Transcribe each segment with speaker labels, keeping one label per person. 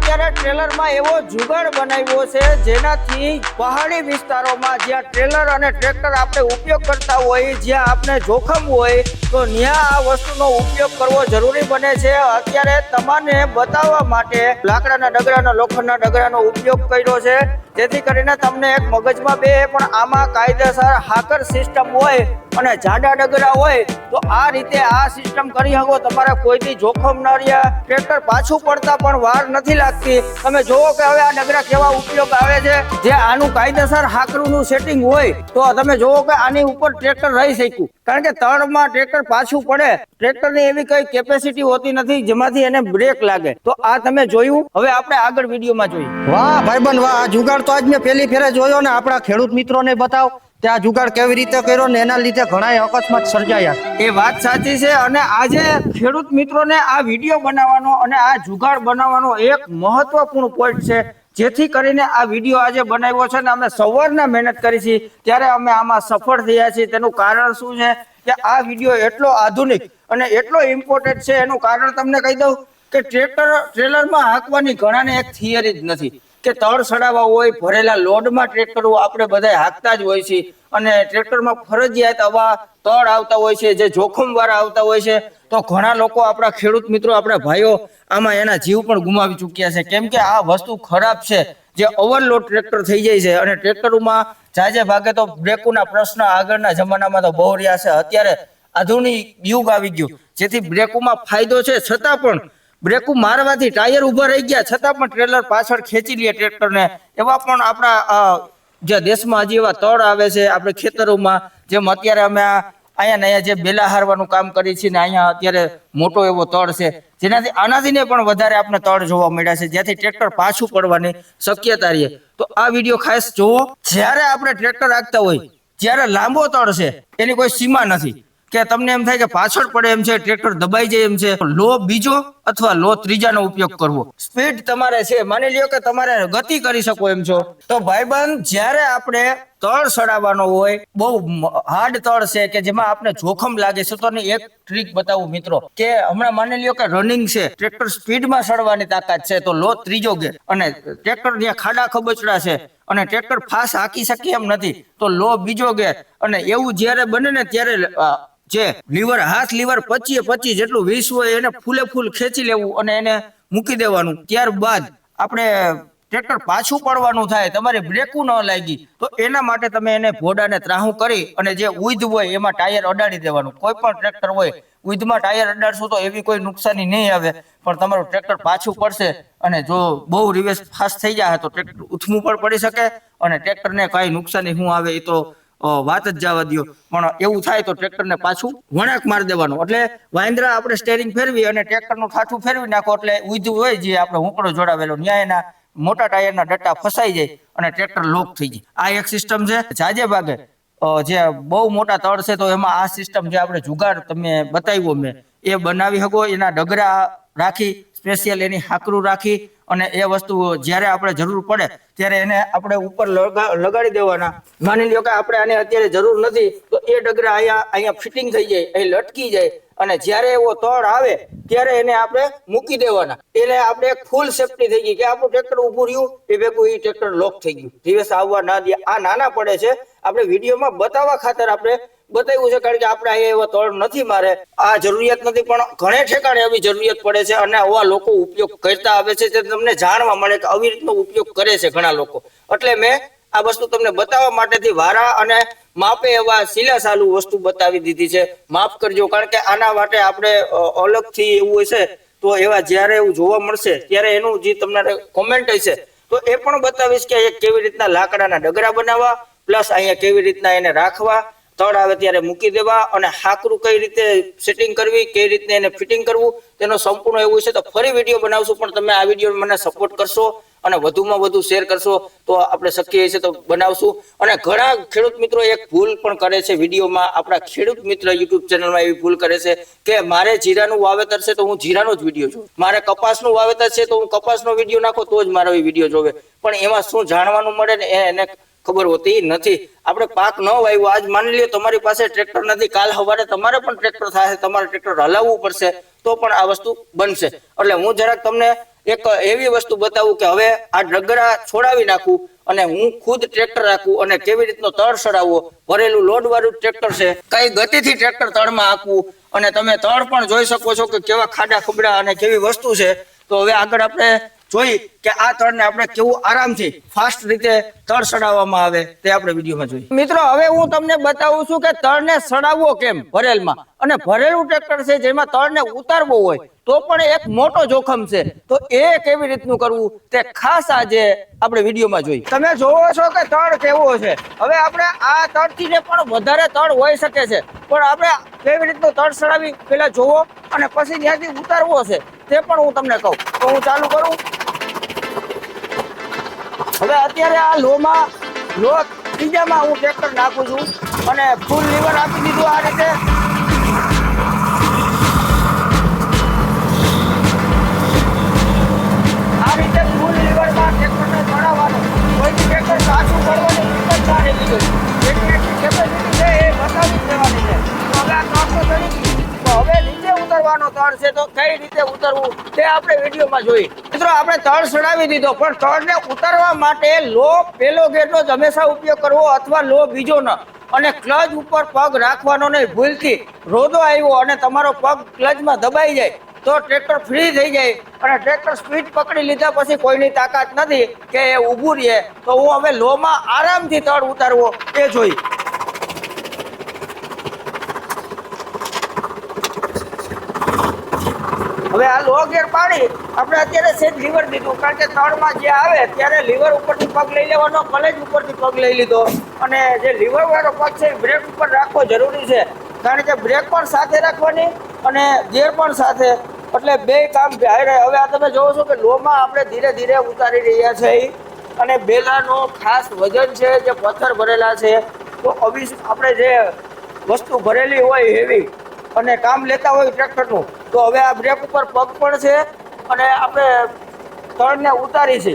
Speaker 1: અત્યારે ટ્રેલરમાં એવો જુગાડ બનાવ્યો છે, જેનાથી પહાડી વિસ્તારોમાં જ્યાં ટ્રેલર અને ટ્રેક્ટર આપણે ઉપયોગ કરતા હોય, જ્યાં આપણે જોખમ હોય, તો ત્યાં આ વસ્તુનો ઉપયોગ કરવો જરૂરી બને છે. અત્યારે તમારે બતાવવા માટે લાકડાના ડગરાનો લોખંડના ડગરાનો ઉપયોગ કર્યો છે. જેથી કરીને તમને એક મગજમાં બે, પણ આમાં કાયદેસર હાકર સિસ્ટમ હોય અને જાડા ડગરા હોય, તો આ રીતે આ સિસ્ટમ કરી શકો. તમારે કોઈથી જોખમ ન રહ્યા. ટ્રેક્ટર પાછું પડતા પણ વાર નથી લાગતી. તમે જોવો કે હવે આ ડગરા કેવા ઉપયોગ આવે છે. જે આનું કાયદેસર હાકરુનું સેટિંગ હોય, તો તમે જોવો કે આની ઉપર ટ્રેક્ટર રહી શક્યું. કારણ કે તળમાં ટ્રેક્ટર પાછું પડે. ટ્રેક્ટરની એવી કઈ કેપેસિટી હોતી નથી જેમાંથી એને બ્રેક લાગે. તો આ તમે જોયું. હવે આપણે આગળ વિડીયોમાં જોઈએ.
Speaker 2: વાહ, ભાઈબંધ, વાહ. જુગાડ તો આજ મેં પહેલી ફેરે જોયો ને. આપણા ખેડૂત મિત્રોને બતાવ. આ જુગાડ કેવી રીતે કર્યો ને એના લીધે ઘણા અકસ્માત સર્જાયા.
Speaker 1: એ વાત સાચી છે અને આજે ખેડૂત મિત્રોને આ વીડિયો બનાવવાનો અને આ જુગાડ બનાવવાનો એક મહત્વપૂર્ણ પોઈન્ટ છે. જેથી કરીને આ વીડિયો આજે બનાવ્યો છે ને અમે સવારના મહેનત કરી છે. ત્યારે અમે આમાં સફળ થયા છીએ. તેનું કારણ શું છે? કે આ વીડિયો એટલો આધુનિક અને એટલો ઇમ્પોર્ટન્ટ છે. એનું કારણ તમને કહી દઉં. કે ટ્રેક્ટર ટ્રેલરમાં હાંકવાની ઘણાને એક થિયરી જ નથી. કે તળ સડાવા હોય, ભરેલા લોડમાં ટ્રેક્ટરો આપણે બધા હાંકતા જ હોય છે અને ટ્રેક્ટરમાં ફરજિયાત આવા તળ આવતા હોય છે, જે જોખમ વાળા આવતા હોય છે. તો ઘણા લોકો આપણા ખેડૂત મિત્રો, આપણા ભાઈઓ આમાં એના જીવ પણ ગુમાવી ચૂક્યા છે. કેમ કે આ વસ્તુ ખરાબ છે, જે ઓવરલોડ ટ્રેક્ટર થઈ જાય છે. અને ટ્રેક્ટરોમાં જાજે ભાગે તો બ્રેકોના પ્રશ્ન આગળના જમાનામાં તો બહુ રહ્યા છે. અત્યારે આધુનિક યુગ આવી ગયું, જેથી બ્રેકોમાં ફાયદો છે. છતાં પણ બ્રેકો મારવાથી ટાયર ઊભા રહી ગયા. છતાં પણ ટ્રેલર પાછળ ખેંચી લે ટ્રેક્ટરને. એવા પણ આપણા જે દેશમાં હજી એવા તળ આવે છે, આપણે ખેતરોમાં, જેમ અત્યારે અમે અહીંયા અહીંયા જે બેલા હારવાનું કામ કરીએ છીએ ને અહીંયા અત્યારે મોટો એવો તળ છે. જેનાથી આનાથી પણ વધારે આપણે તળ જોવા મળ્યા છે. જેથી ટ્રેક્ટર પાછું પડવાની શક્યતા રહે. તો આ વીડિયો ખાસ જોવો. જ્યારે આપણે ટ્રેક્ટર રાખતા હોય, જ્યારે લાંબો તળ છે, એની કોઈ સીમા નથી. કે તમને એમ થાય કે પાછળ પડે એમ છે, ટ્રેક્ટર દબાઈ જાય એમ છે, લો બીજો અથવા લો ત્રીજાનો ઉપયોગ કરવો. સ્પીડ તમારે છે, માની લ્યો કે તમારે ગતિ કરી શકો એમ છો. તો ભાઈબંધ, જ્યારે આપણે તળ સડાવવાનો હોય, બહુ હાર્ડ તળ છે કે જેમાં આપણે જોખમ લાગે છે. તો એક ટ્રીક બતાવું મિત્રો, કે હમણાં માની લ્યો કે રનિંગ છે ટ્રેક્ટર સ્પીડમાં સડવાની તાકાત છે, તો લો ત્રીજો ગેર અને ટ્રેક્ટર ત્યાં ખાડા ખબચડા છે, અને ટ્રેક્ટર ફાસ હાકી શકે એમ નથી, તો લો બીજો ગેર અને એવું જ્યારે બને ને ત્યારે જે લીવર, હાથ લીવર પચીએ પચી જેટલું વીસ હોય એને ફૂલે ફૂલ ખેંચી લેવું અને એને મૂકી દેવાનું. ત્યારબાદ આપણે ટ્રેક્ટર પાછું પડવાનું થાય, તમારે બ્રેકું ન લાગી, તો એના માટે તમે એને ભોડાને ત્રાહું કરી અને જે ઉઈદ હોય એમાં ટાયર અડાડી દેવાનું. કોઈ પણ ટ્રેક્ટર હોય ઉઈદમાં ટાયર અડાડશો તો એવી કોઈ નુકસાની નહીં આવે, પણ તમારું ટ્રેક્ટર પાછું પડશે અને જો બહુ રિવેસ ફાસ્ટ થઈ જાય તો ટ્રેક્ટર ઉથમું પણ પડી શકે અને ટ્રેક્ટરને કાંઈ નુકસાની શું આવે એ તો વાત જ જવા દો પણ એવું થાય તો ટ્રેક્ટરને પાછું વણાક મારી દેવાનું. એટલે વાંદરા આપણે સ્ટેરિંગ ફેરવી અને ટ્રેક્ટરનું ઠાઠું ફેરવી નાખો, એટલે ઉધ હોય જે આપણે હુંકડો જોડાવેલો ન્યાય એના મોટા ટાયરના ડટ્ટા ફસાઈ જાય અને ટ્રેક્ટર લોક થઈ જાય. આ એક સિસ્ટમ છે. જાજે ભાગે જે બહુ મોટા તળ છે તો એમાં આ સિસ્ટમ જે આપણે જુગાડ તમે બતાવ્યો મેં, એ બનાવી શકો, એના ડગરા રાખી સ્પેશિયલ એની હાકરું રાખી અને એ વસ્તુ જ્યારે આપણે જરૂર પડે ત્યારે એને આપણે ઉપર લગા- લગાડી દેવાના. માની લો કે આપણે આને અત્યારે જરૂર નથી, તો એ ડગરા અહીંયા અહીંયા ફિટિંગ થઈ જાય, અહીં લટકી જાય. અને જ્યારે એવો તળ આવે, ત્યારે એને આપણે મૂકી દેવાના. એટલે આપણે ફૂલ સેફટી થઈ ગઈ કે આપણું ટ્રેક્ટર ઉભું રહ્યું, એ ભેગું એ ટ્રેક્ટર લોક થઈ ગયું. દિવસ આવવા ના દે. આ નાના પડે છે. આપણે વિડીયોમાં બતાવવા ખાતર આપણે બતાવ્યું છે કારણ કે આપણે અહીંયા એવા તળ નથી મારે. આ જરૂરિયાત નથી, પણ ઘણે ઠેકાણે આવી જરૂરિયાત પડે છે અને આવા લોકો ઉપયોગ કરતા આવે છે. તે તમને જાણવા મળે કે આવી રીતનો ઉપયોગ કરે છે ઘણા લોકો. એટલે મેં આ વસ્તુ તમને બતાવવા માટેથી વારા અને માપે એવા સાલુ વસ્તુ બતાવી દીધી છે. માફ કરજો, કારણ કે આના માટે આપણે અલગથી એવું હશે તો એવા જ્યારે એવું જોવા મળશે, ત્યારે એનું જે તમને કોમેન્ટ હશે તો એ પણ બતાવીશ કે એક કેવી રીતના લાકડાના ડગરા બનાવવા, પ્લસ અહીંયા કેવી રીતના એને રાખવા, તળ આવે ત્યારે મૂકી દેવા અને હાકરું કઈ રીતે સેટિંગ કરવી, કઈ રીતે એને ફિટિંગ કરવું, તેનો સંપૂર્ણ એવું છે, તો ફરી વીડિયો બનાવશું, પણ તમે આ વીડિયો મને સપોર્ટ કરશો. અને વધુમાં વધુ શેર કરશો તો આપણે શક્ય છે તો બનાવશું. અને ઘણા ખેડૂત મિત્રો એક ભૂલ પણ કરે છે વિડીયોમાં. આપણા ખેડૂત મિત્ર યુટ્યુબ ચેનલમાં એવી ભૂલ કરે છે કે મારે જીરાનું વાવેતર છે તો હું જીરાનો જ વીડિયો જોઉં. મારે કપાસનું વાવેતર છે તો હું કપાસનો વીડિયો નાખો તો જ મારો એ વીડિયો જોવે. પણ એમાં શું જાણવાનું મળે ને એને ખબર હોતી નથી. આપણે પાક ન વાવ્યો, આજ માની લ્યો તમારી પાસે ટ્રેક્ટર નથી. કાલ સવારે તમારે પણ ટ્રેક્ટર થાય, તમારે ટ્રેક્ટર હલાવવું પડશે તો પણ આ વસ્તુ બનશે. એટલે હું જરાક તમને એક એવી વસ્તુ બતાવું કે હવે આ ડગરા છોડાવી નાખું અને હું ખુદ ટ્રેક્ટર રાખું અને કેવી રીતનો તળ સડાવવો? ભરેલું લોડ વાળું ટ્રેક્ટર છે. કઈ ગતિથી ટ્રેક્ટર તળમાં આપવું અને તમે તળ પણ જોઈ શકો છો કે કેવા ખાડા ખબડા અને કેવી વસ્તુ છે. તો હવે આગળ આપણે જોઈ કે આ તળને આપણે કેવું આરામથી ફાસ્ટ રીતે તળ સડાવવામાં આવે તે આપણે વિડીયોમાં જોઈએ. મિત્રો, હવે હું તમને બતાવું છું કે તળને સડાવવો કેમ ભરેલમાં? અને ભરેલું ટ્રેક્ટર છે જેમાં તળને ઉતારવો હોય, તો પણ એક મોટો જોખમ છે. તો એ કેવી રીતનું કરવું તે ખાસ આજે આપણે વિડીયોમાં જોઈ તમે જોવો છો કે તળ કેવો છે. હવે આપણે આ તળથી પણ વધારે તળ હોઈ શકે છે. પણ આપણે કેવી રીતનું તળ સડાવી? પેલા જોવો અને પછી ત્યાંથી ઉતારવો છે. તે પણ હું તમને કહું. તો હું ચાલુ કરું. હવે અત્યારે આ લોમાં લો ત્રીજામાં હું ટ્રેક્ટર નાખું છું અને ફૂલ લીવર આપી દીધું આ રીતે. તળ છે તો કઈ રીતે ઉતરવું તે આપણે વિડીયોમાં જોઈ. મિત્રો, આપણે તળ ચડાવી દીધો, પણ તળને ઉતારવા માટે લો પેલો ગેરનો જ હંમેશા ઉપયોગ કરવો અથવા લો બીજો ન. અને ક્લચ ઉપર પગ રાખવાનો નહીં, ભૂલથી રોદો આવ્યો અને તમારો પગ ક્લચમાં દબાઈ જાય, તો ટ્રેક્ટર ફ્રી થઈ જાય. અને ટ્રેક્ટર સ્પીડ પકડી લીધા પછી કોઈની તાકાત નથી કે એ ઊભું રહે. તો હું હવે લોમાં આરામથી તળ ઉતારવો, એ જોઈ. હવે આ લો ગેર પાડી આપણે અત્યારે સેજ લીવર દીધું, કારણ કે ત્રણમાં જે આવે, ત્યારે લીવર ઉપરથી પગ લઈ લેવાનો, કલેજ ઉપરથી પગ લઈ લીધો. અને જે લીવર વાળો પગ છે, એ બ્રેક ઉપર રાખવો જરૂરી છે. કારણ કે બ્રેક પણ સાથે રાખવાની અને ગેર પણ સાથે. એટલે બે કામ હારે હવે આ તમે જોવો છો કે લોમાં આપણે ધીરે ધીરે ઉતારી રહ્યા છે. અને બેલાનો ખાસ વજન છે જે પથ્થર ભરેલા છે. તો અવિસ આપણે જે વસ્તુ ભરેલી હોય હેવી અને કામ લેતા હોય ટ્રેક્ટરનું તો હવે આ બ્રેક ઉપર પગ પણ છે અને આપણે તળને ઉતારી છે.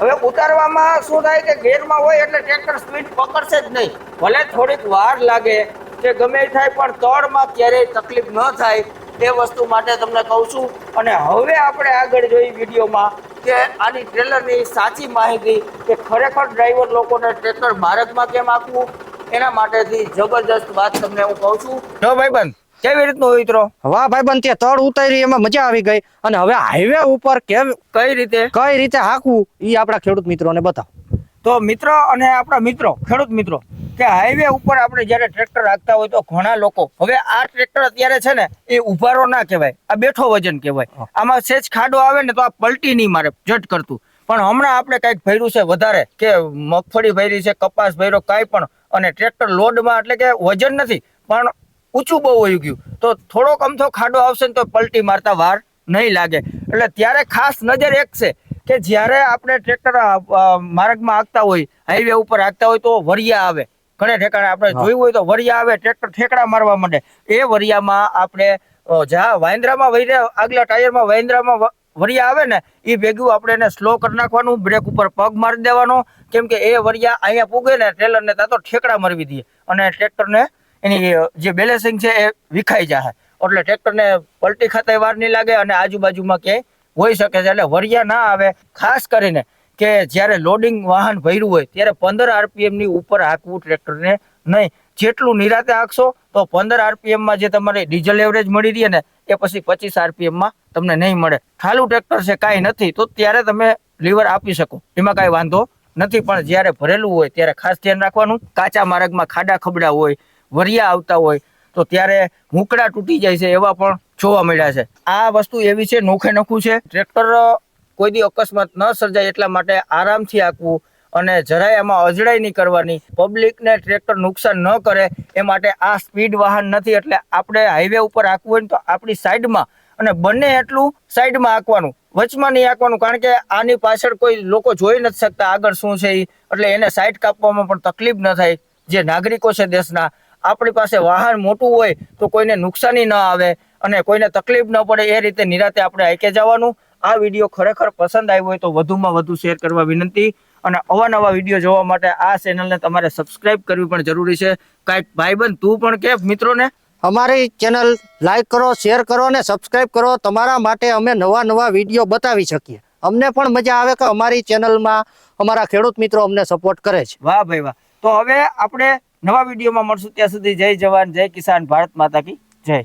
Speaker 1: હવે ઉતારવામાં શું થાય કે ગેરમાં હોય એટલે ટ્રેક્ટર સ્પીડ પકડશે જ નહીં. ભલે થોડીક વાર લાગે કે ગમે થાય, પણ તળમાં ક્યારેય તકલીફ ન થાય એ વસ્તુ માટે તમને કહું છું. અને હવે આપણે આગળ જોઈ વિડીયોમાં કે આની ટ્રેલરની સાચી માહિતી કે ખરેખર ડ્રાઈવર લોકોને ટ્રેક્ટર ભારતમાં કેમ આપવું એના માટેથી જબરજસ્ત વાત તમને હું કહું છું. ભાઈ ભાઈબંધ કેવી રીતનો ઉતરો મિત્રો
Speaker 2: વાહ બન ત્યાં તળ ઉતારી એમાં મજા આવી ગઈ. અને હવે હાઈવે ઉપર કેમ
Speaker 1: કઈ રીતે?
Speaker 2: કઈ રીતે હાંકવું? ઈ આપણા ખેડૂત મિત્રોને બતાવ.
Speaker 1: તો મિત્ર અને આપણા મિત્રો ખેડૂત મિત્રો કે હાઈવે ઉપર આપણે જ્યારે ટ્રેક્ટર રાખતા હોય તો ઘણા લોકો હવે આ ટ્રેક્ટર અત્યારે છે ને એ ઉભારો ના કહેવાય આ બેઠો વજન કહેવાય. આમાં સેજ ખાડો આવે ને તો આ પલટી નહીં મારે જટ કરતું. પણ હમણાં આપણે કંઈક ભર્યું છે વધારે કે મગફળી ભરી છે કપાસ ભર્યો કાંઈ પણ અને ટ્રેક્ટર લોડમાં એટલે કે વજન નથી. પણ ઊંચું બહુ વયું ગયું. તો થોડોક અમથો ખાડો આવશે ને તો પલટી મારતા વાર નહીં લાગે. એટલે ત્યારે ખાસ નજર એક છે કે જ્યારે આપણે ટ્રેક્ટર માર્ગમાં આગતા હોય હાઈવે ઉપર આગતા હોય તો વરિયા આવે. ઘણે ઠેકાણે આપણે જોયું હોય તો વરિયા આવે ટ્રેક્ટર ઠેકડા મારવા માંડે. એ વરિયામાં આપણે જ્યાં વાંદરામાં વૈરા આગલા ટાયરમાં વાંદરામાં વરિયા આવે ને એ ભેગું આપણે એને સ્લો કરી નાખવાનું બ્રેક ઉપર પગ મારી દેવાનો. કેમ કે એ વરિયા અહીંયા પૂગે ને ટ્રેલરને ત્યાં તો ઠેકડા મારવી દઈએ. અને ટ્રેક્ટરને એની જે બેલેન્સિંગ છે એ વિખાઈ જાય એટલે ટ્રેક્ટરને પલટી ખાતે વાર નહીં લાગે અને આજુબાજુમાં ક્યાંય હોઈ શકે છે. એટલે વરિયા ના આવે, ખાસ કરીને કે જ્યારે લોડિંગ વાહન ભર્યું હોય, ત્યારે પંદર આરપીએમની ઉપર હાંકવું ટ્રેક્ટરને નહીં. જેટલું નિરાતે હાંકશો, તો પંદર આરપીએમમાં જે તમારે ડીઝલ એવરેજ મળી રહી ને એ પછી પચીસ આરપીએમમાં તમને નહીં મળે. ખાલું ટ્રેક્ટર છે, કાંઈ નથી. તો ત્યારે તમે લીવર આપી શકો. એમાં કાંઈ વાંધો નથી. પણ જ્યારે ભરેલું હોય, ત્યારે ખાસ ધ્યાન રાખવાનું. કાચા માર્ગમાં ખાડા ખબડા હોય વરિયા આવતા હોય, તો ત્યારે મૂકડા તૂટી જાય છે એવા પણ જોવા મળ્યા છે. આ વસ્તુ એવી છે, નોખે નોખું છે. ટ્રેક્ટર કોઈ દી અકસ્માત ન સર્જાય એટલા માટે આરામથી આંકવું અને જરાય એમાં અજડાઈ નહીં કરવાની. પબ્લિકને ટ્રેક્ટર નુકસાન ન કરે એ માટે આ સ્પીડ વાહન નથી, એટલે આપણે હાઈવે ઉપર આંકવું હોય ને તો આપણી સાઈડમાં અને બંને એટલું સાઈડમાં આંકવાનું. વચમાં નહીં આંકવાનું, કારણ કે આની પાછળ કોઈ લોકો જોઈ નથી શકતા આગળ શું છે એટલે એને સાઈડ કાપવામાં પણ તકલીફ ન થાય. જે નાગરિકો છે દેશના આપણી પાસે વાહન મોટું હોય તો કોઈને નુકસાની ન આવે અને કોઈને તકલીફ ન પડે એ રીતે નિરાતે આપણે આઈકે જવાનું. આ વીડિયો ખરેખર પસંદ આવ્યો હોય તો વધુમાં વધુ શેર કરવા વિનંતી અને અવાનવા વીડિયો જોવા માટે આ ચેનલને તમારે સબસ્ક્રાઇબ કરવી પણ જરૂરી છે. કાંઈક ભાઈબંધ તું પણ કે મિત્રોને?
Speaker 2: અમારી ચેનલ લાઈક કરો શેર કરો અને સબસ્ક્રાઇબ કરો. તમારા માટે અમે નવા નવા વીડિયો બતાવી શકીએ. અમને પણ મજા આવે કે અમારી ચેનલમાં અમારા ખેડૂત મિત્રો અમને સપોર્ટ કરે છે.
Speaker 1: વાહ ભાઈ વાહ. તો હવે આપણે નવા વિડીયોમાં મળશું. ત્યાં સુધી જય જવાન જય કિસાન ભારત માતા કી જય.